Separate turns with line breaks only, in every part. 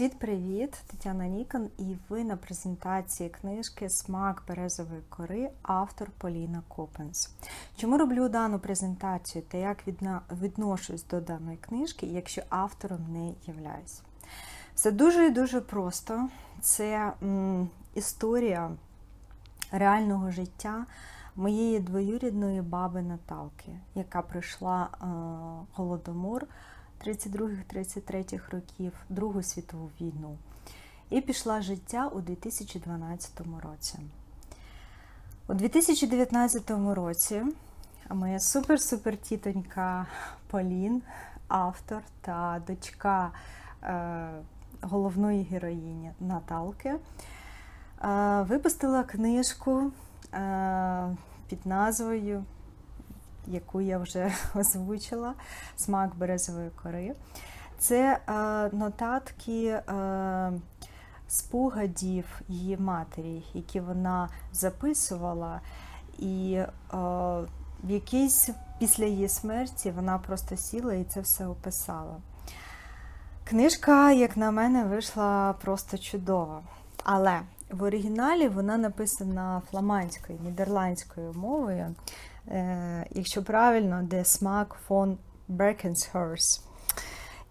Світ привіт! Тетяна Нікон, і ви на презентації книжки Смак березової кори, автор Поліна Копенс. Чому роблю дану презентацію та як відношусь до даної книжки, якщо автором не являюсь? Все дуже і дуже просто. Це м, історія реального життя моєї двоюрідної баби Наталки, яка пройшла е, голодомор 32-33 років, Другу світову війну, і пішла життя у 2012 році. У 2019 році моя супер-супер тітонька Полін, автор та дочка е, головної героїні Наталки, е, випустила книжку е, під назвою, яку я вже озвучила, Смак березової кори. Це е, нотатки е, спогадів її матері, які вона записувала, і е, в якийсь після її смерті вона просто сіла і це все описала. Книжка, як на мене, вийшла просто чудова. Але в оригіналі вона написана фламандською, нідерландською мовою, якщо правильно, де смак фон Беркенсхерс.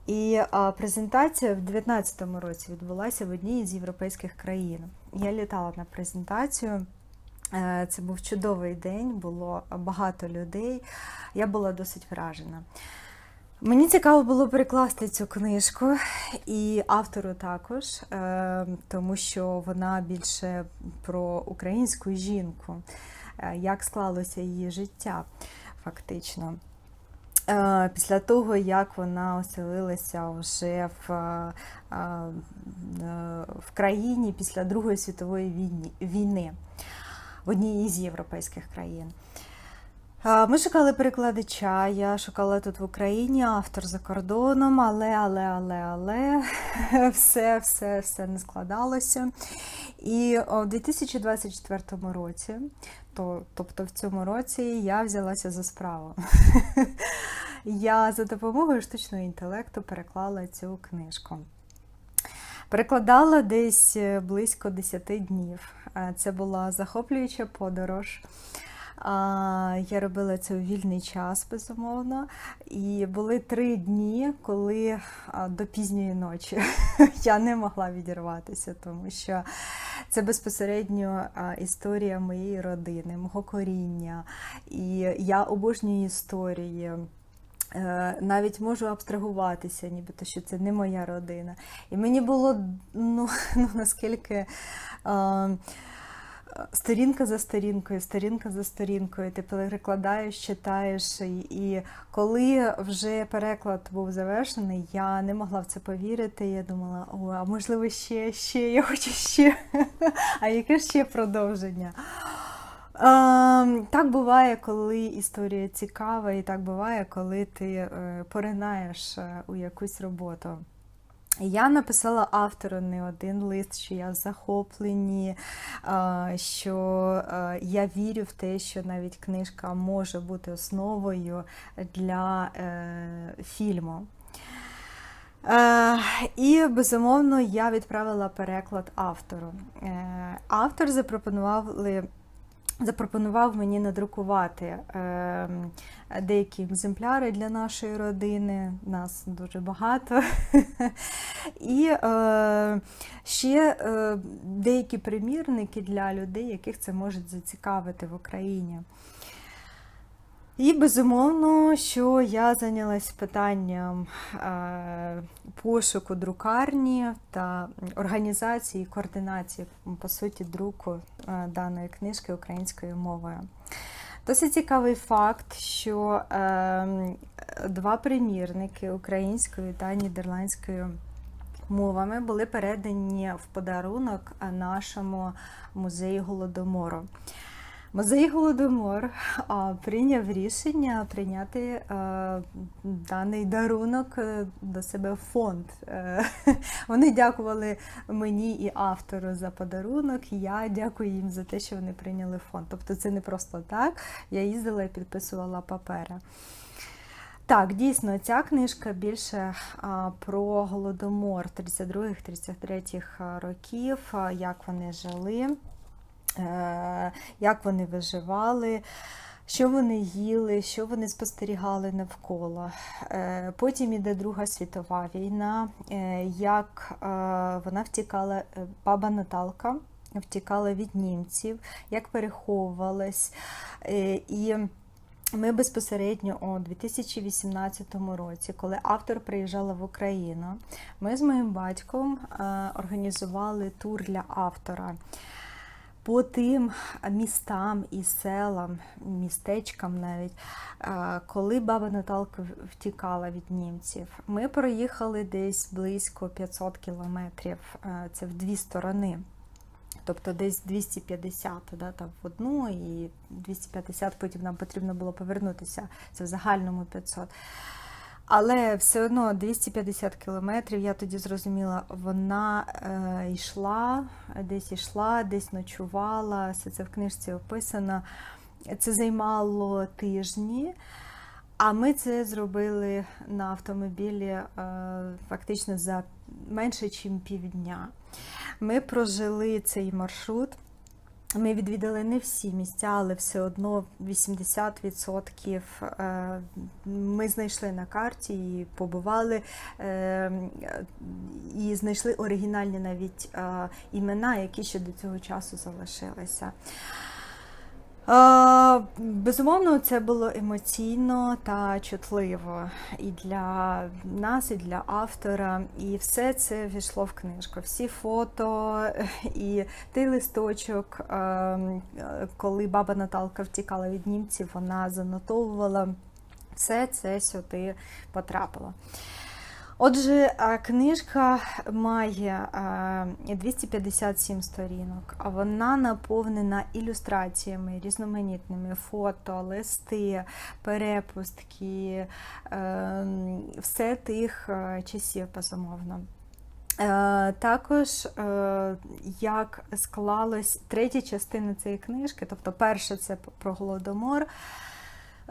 І а, презентація в 2019 році відбулася в одній із європейських країн. Я літала на презентацію. Е, Це був чудовий день, було багато людей. Я була досить вражена. Мені цікаво було перекласти цю книжку і автору також, е, тому що вона більше про українську жінку, е, як склалося її життя, фактично. Е, Після того, як вона оселилася вже в, е, е, в країні після Другої світової війни в одній із європейських країн. Ми шукали перекладача, я шукала тут в Україні, автор за кордоном, але, але, але, але все, все, все не складалося. І в 2024 році, то, тобто в цьому році, я взялася за справу. Я за допомогою штучного інтелекту переклала цю книжку. Перекладала десь е, близько 10 днів. Е, Це була захоплююча подорож. Я робила це у вільний час, безумовно. І були три дні, коли до пізньої ночі я не могла відірватися, тому що це безпосередньо історія моєї родини, мого коріння. І я обожнюю історії. Е, Навіть можу абстрагуватися, нібито що це не моя родина. І мені було ну, ну наскільки. Е, Сторінка за сторінкою, сторінка за сторінкою, ти перекладаєш, читаєш. І, коли вже переклад був завершений, я не могла в це повірити. Я думала, о, а можливо, ще, ще, я хочу ще. А яке ще продовження? Так буває, коли історія цікава, і так буває, коли ти е, поринаєш е, у якусь роботу. Я написала автору не один лист, що я в захопленні, що е, я вірю в те, що навіть книжка може бути основою для е, фільму. Е, І безумовно я відправила переклад автору. Автор запропонували. Запропонував мені надрукувати е, деякі екземпляри для нашої родини, нас дуже багато. І е, ще е, деякі примірники для людей, яких це може зацікавити в Україні. І безумовно, що я зайнялася питанням е, пошуку друкарні та організації, координації, по суті, друку е, даної книжки українською мовою. Досить цікавий факт, що е, два примірники українською та нідерландською мовами були передані в подарунок нашому музею Голодомору. Музей Голодомор прийняв рішення прийняти даний дарунок е, до себе в фонд. Е, Вони дякували мені і автору за подарунок. Я дякую їм за те, що вони прийняли фонд. Тобто це не просто так. Я їздила і підписувала папери. Так, дійсно, ця книжка більше про голодомор 32-33 років, як вони жили, е, як вони виживали. Що вони їли, що вони спостерігали навколо. Е, Потім іде Друга світова війна, е, як е, вона втікала, е, баба Наталка втікала від німців, як переховувалась. Е, І ми безпосередньо у 2018 році, коли автор приїжджала в Україну, ми з моїм батьком е, організували тур для автора по тим містам і селам, містечкам навіть, коли баба Наталка втікала від німців. Ми проїхали десь близько 500 кілометрів, це в дві сторони. Тобто десь 250 да, там в одну і 250 потім нам потрібно було повернутися. Це в загальному 500. Але все одно 250 кілометрів, я тоді зрозуміла, вона е, йшла, десь йшла, десь ночувала, все це в книжці описано. Це займало тижні, а ми це зробили на автомобілі е, фактично за менше, ніж півдня. Ми прожили цей маршрут. Ми відвідали не всі місця, але все одно 80% е, ми знайшли на карті і побували, е, і знайшли оригінальні навіть е, імена, які ще до цього часу залишилися. Безумовно, це було емоційно та чутливо і для нас, і для автора. І все це війшло в книжку. Всі фото і той листочок, коли баба Наталка втікала від німців, вона занотовувала все це сюди потрапило. Отже, книжка має 257 сторінок, а вона наповнена ілюстраціями, різноманітними фото, листи, перепустки, ем, все тих е, часів, безумовно. Е, також е, як склалась третя частина цієї книжки, тобто перша це про голодомор.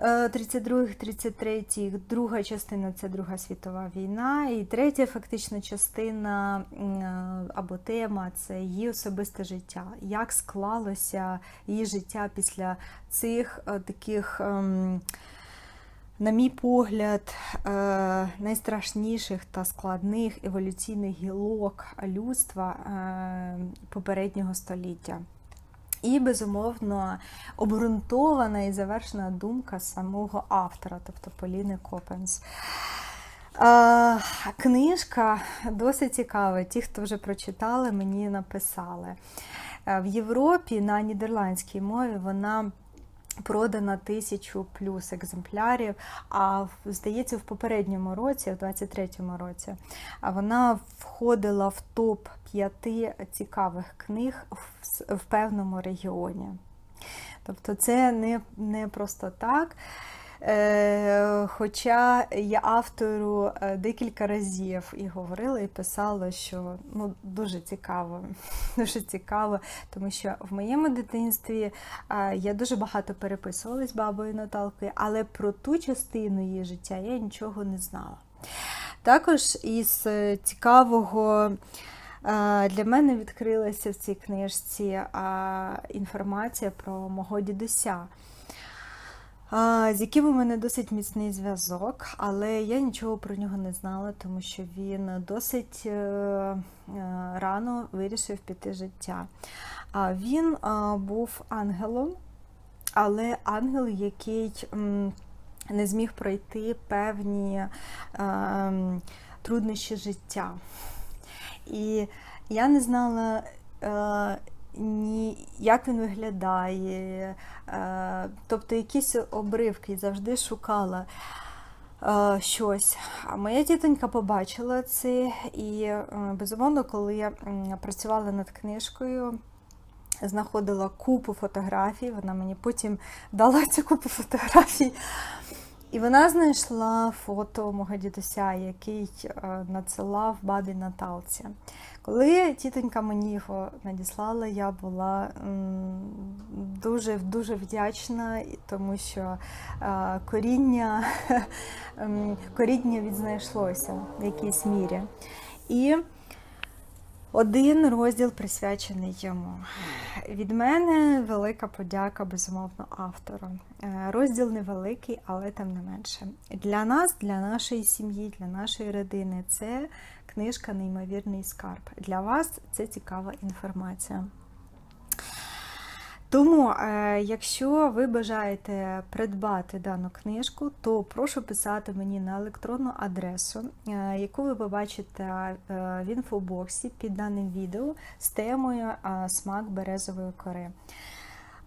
32-33, е, друга частина це Друга світова війна, і третя фактично частина е, або тема це її особисте життя. Як склалося її життя після цих е, таких, ем, на мій погляд, найстрашніших та складних еволюційних гілок людства попереднього століття. І, безумовно, обґрунтована і завершена думка самого автора, тобто Поліни Копенс. Книжка досить цікава. Ті, хто вже прочитали, мені написали. В Європі на нідерландській мові вона продана тисячу плюс екземплярів. А здається, в попередньому році, в 23-му році, вона входила в топ 5 цікавих книг в певному регіоні. Тобто, це не, не просто так. Е, хоча я автору е, декілька разів і говорила, і писала, що ну, дуже цікаво, дуже цікаво, тому що в моєму дитинстві е, я дуже багато переписувалась з бабою Наталкою, але про ту частину її життя я нічого не знала. Також із цікавого. Для мене відкрилася в цій книжці інформація про мого дідуся з яким у мене досить міцний зв'язок, але я нічого про нього не знала, тому що він досить е, е, рано вирішив піти життя. Він був ангелом, але ангел, який не зміг пройти певні е, труднощі життя. І я не знала ні, як він виглядає, е, тобто якісь обривки завжди шукала е, щось. А моя тітонька побачила це, і, е, безумовно, коли я працювала над книжкою, знаходила купу фотографій, вона мені потім дала цю купу фотографій. І вона знайшла фото мого дідуся, який е, надсилав бабі Наталці. Коли тітонька мені його надіслала, я була дуже дуже вдячна, тому що е, коріння, коріння відзнайшлося в якійсь мірі. І один розділ присвячений йому. Від мене велика подяка, безумовно, автору. Е, Розділ невеликий, але тим не менше. Для нас, для нашої сім'ї, для нашої родини це книжка Неймовірний скарб. Для вас це цікава інформація. Тому, е, якщо ви бажаєте придбати дану книжку, то прошу писати мені на електронну адресу, е, яку ви побачите е, в інфобоксі під даним відео з темою Смак березової кори.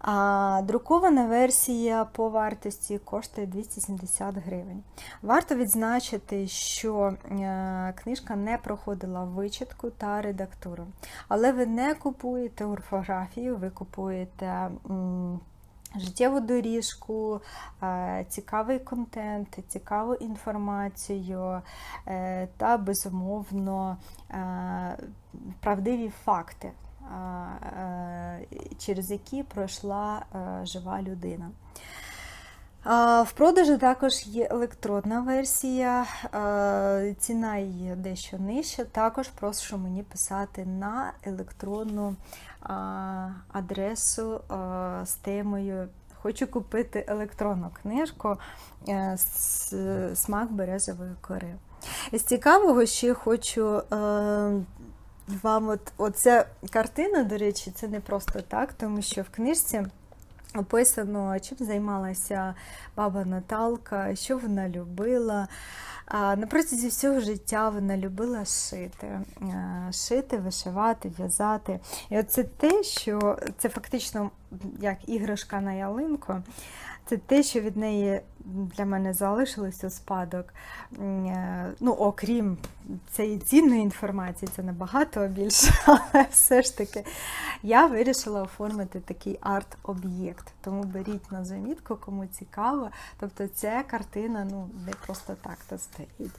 А друкована версія по вартості коштує 270 гривень. Варто відзначити, що е, книжка не проходила вичитку та редактуру. Але ви не купуєте орфографію, ви купуєте життєву доріжку, е, цікавий контент, цікаву інформацію е, та, безумовно, правдиві факти, через які пройшла е, жива людина. В продажу також є електронна версія, е, ціна її дещо нижча. Також прошу мені писати на електронну адресу з темою Хочу купити електронну книжку е, смак березової кори. З цікавого ще хочу е, вам от оця картина, до речі, це не просто так, тому що в книжці описано, чим займалася баба Наталка, що вона любила. На протязі всього життя вона любила шити, Е, шити, вишивати, в'язати. І оце те, що це фактично як іграшка на ялинку. Це те, що від неї для мене залишилось у спадок. Е, Ну, окрім цієї цінної інформації, це набагато більше, але все ж таки я вирішила оформити такий арт-об'єкт. Тому беріть на замітку, кому цікаво. Тобто ця картина ну, не просто так то стоїть.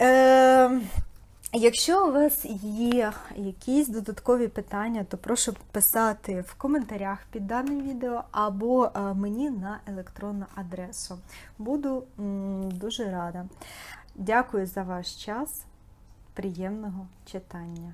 Е, Якщо у вас є якісь додаткові питання, то прошу писати в коментарях під даним відео або е, мені на електронну адресу. Буду дуже рада. Дякую за ваш час. Приємного читання.